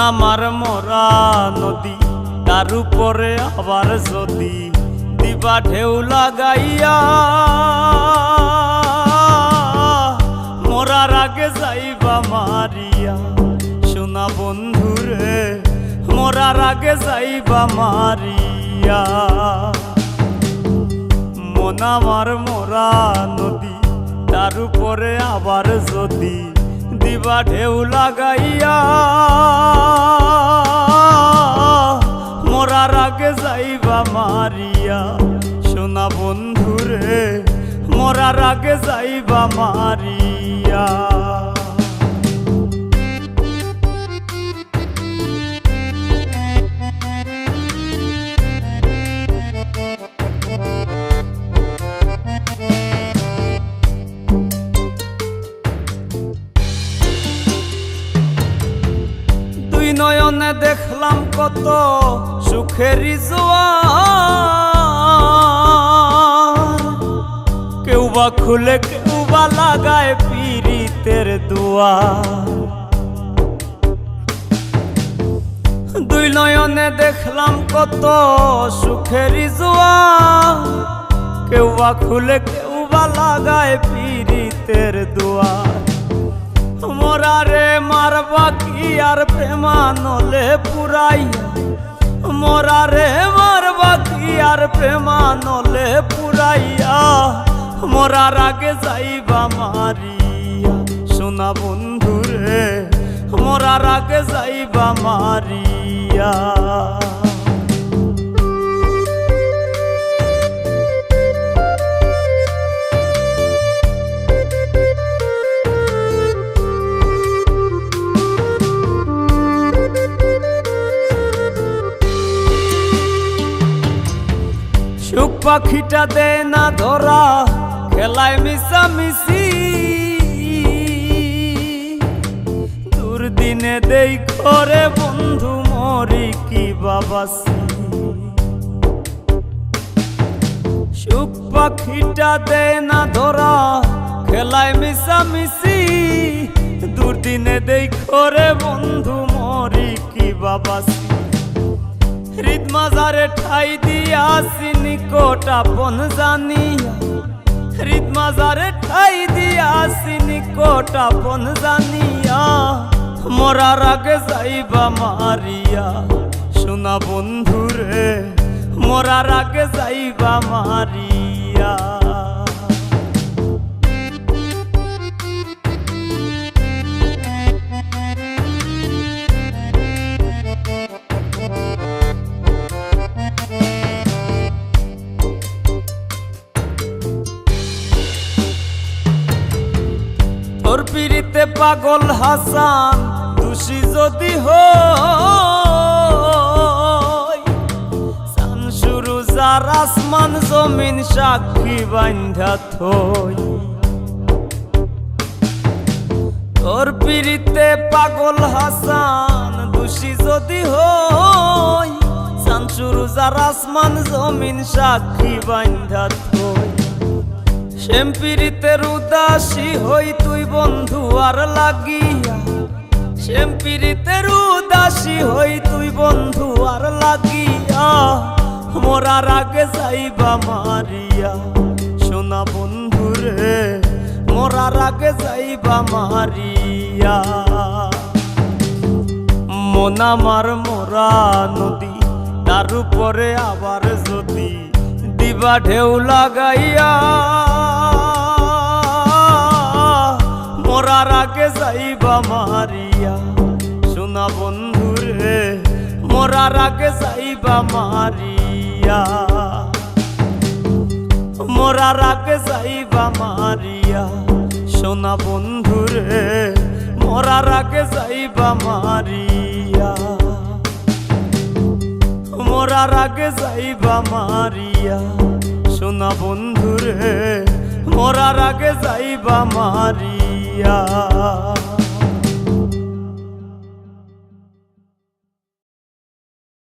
মনামার মরা নদী, তার উপরে আবার যদি দিবা ঢেউ লাগাইয়া। মরার আগে যাইবা মারিয়া, সোনা বন্ধুরে, মরার আগে যাইবা মারিয়া। মনামার মোরা নদী, তার উপরে আবার যদি দিবা ঢেউ লাগাইয়া। মরার আগে যাইবা মারিয়া। সোনা বন্ধুরে মরার আগে যাইবা মারিয়া। নয়নে দেখলাম কত সুখের কেউ বা খুলে, কেউ বা লাগায় পীড়িতের দুয়ার। দুই নয়নে দেখলাম কত সুখের কেউ বা খুলে, কেউ বা লাগায় পীড়িতের দুয়ার। মোরারে মারবা বাকি আর প্রেমানলে পুরাইয়া মোরারে মার বাকি আর প্রেমানলে পুরাইয়া। মরার আগে যাইবা মারিয়া। সোনা বন্ধুরে, মরার আগে যাইবা মারিয়া। পাখিটা দে না ধরা, খেলায় মিশামিশি। দুর্দিনে দেই করে বন্ধু, মরি কি বাবাসি। সুখ পাখিটা দে না ধরা, খেলায় মিশামিশি। দুর্দিনে দেই করে বন্ধু, মরি কি বাবাসি। হৃদ মাজারে ঠাই দিয়াছি নিকট আপন জানিয়া। হৃদ মাজারে ঠাই দিয়াছি নিকট আপন জানিয়া। মরার আগে যাইবা মারিয়া। সোনা বন্ধুরে, মরার আগে যাইবা মারিয়া। পিড়িতে পাগল হাসান দোষী যদি হই। সান শুরু যার আসমান, জমিন সাক্ষী বান্ধা থই। তোর পিড়িতে পাগল হাসান দোষী যদি হই। সান শুরু যার আসমান, জমিন সাক্ষী বান্ধা থই। শ্যামপিরিতের উদাসী হই তুই বন্ধু আর লাগিয়া। শ্যামপিরিতের উদাসী হই তুই বন্ধু আর লাগিয়া। মোরার আগে যাইবা মারিয়া। সোনা বন্ধুরে মোরার আগে যাইবা মারিয়া। মোনামার মোরা নদী, তার উপরে আবার যদি দিবা ঢেউ লাগাইয়া। মারিয়া। সোনা বন্ধুরে মোরার আগে যাইবা মারিয়া। মোরার আগে যাইবা মারিয়া। সোনা বন্ধুরে মোরার আগে যাইবা মারিয়া। মোরার আগে যাইবা মারিয়া। সোনা বন্ধুরে মোরার আগে যাইবা মারিয়া।